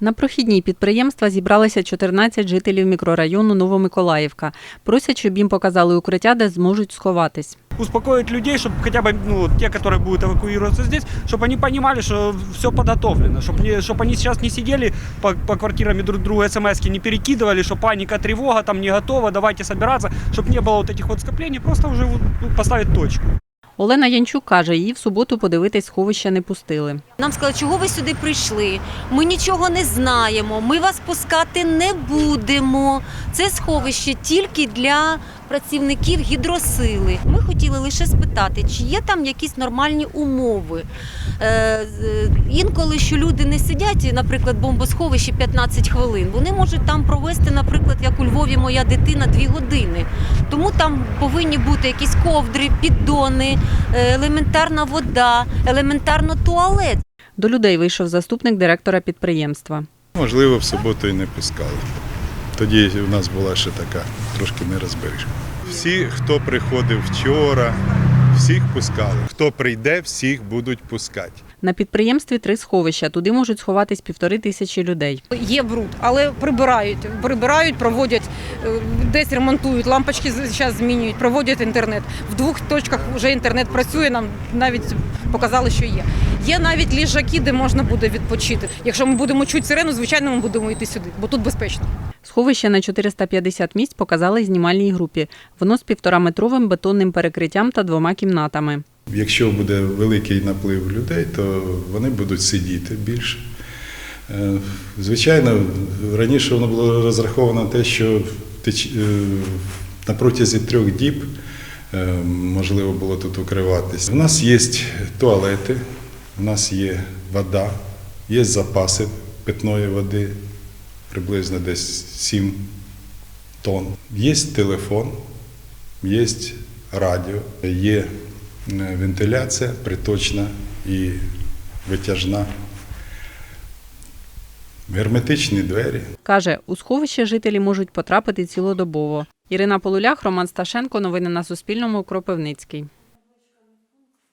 На прохідній підприємства зібралися 14 жителів мікрорайону Новомиколаївка. Просять, щоб їм показали укриття, де зможуть сховатись. успокоить людей, чтобы хотя бы ну, те, которые будут эвакуироваться здесь, чтобы они понимали, что все подготовлено, чтобы, чтобы они сейчас не сидели по, по квартирам и друг другу смс не перекидывали, что паника, тревога, там не готова, давайте собираться, чтобы не было вот этих вот скоплений, просто уже вот, ну, поставить точку. Олена Янчук каже, її в суботу подивитись сховища не пустили. Нам сказали, чого ви сюди прийшли? Ми нічого не знаємо. Ми вас пускати не будемо. Це сховище тільки для працівників гідросили. Ми хотіли лише спитати, чи є там якісь нормальні умови. Е, інколи, що люди не сидять, наприклад, бомбосховищі 15 хвилин, вони можуть там провести, наприклад, як у Львові моя дитина, 2 години. Тому там повинні бути якісь ковдри, піддони, е, елементарна вода, елементарно туалет. До людей вийшов заступник директора підприємства. Можливо, в суботу і не пускали. Тоді у нас була ще така трошки нерозбережка. Всі, хто приходив вчора, всіх пускали. Хто прийде, всіх будуть пускати. На підприємстві три сховища. Туди можуть сховатись півтори тисячі людей. Є бруд, але прибирають. Прибирають, проводять, е, десь ремонтують, лампочки зараз змінюють, проводять інтернет. В двох точках вже інтернет працює, нам навіть показали, що є. Є навіть ліжаки, де можна буде відпочити. Якщо ми будемо чути сирену, звичайно, ми будемо йти сюди, бо тут безпечно. Сховище на 450 місць показали знімальній групі. Воно з півтораметровим бетонним перекриттям та двома кімнатами. Якщо буде великий наплив людей, то вони будуть сидіти більше. Е, Звичайно, раніше воно було розраховано на те, що е, на протязі трьох діб е, можливо було тут укриватись. У нас є туалети, у нас є вода, є запаси питної води, приблизно десь 7 тонн. Є телефон, є радіо, є е, вентиляція приточна і витяжна, герметичні двері. Каже, у сховище жителі можуть потрапити цілодобово. Ірина Полулях, Роман Сташенко. Новини на Суспільному. Кропивницький.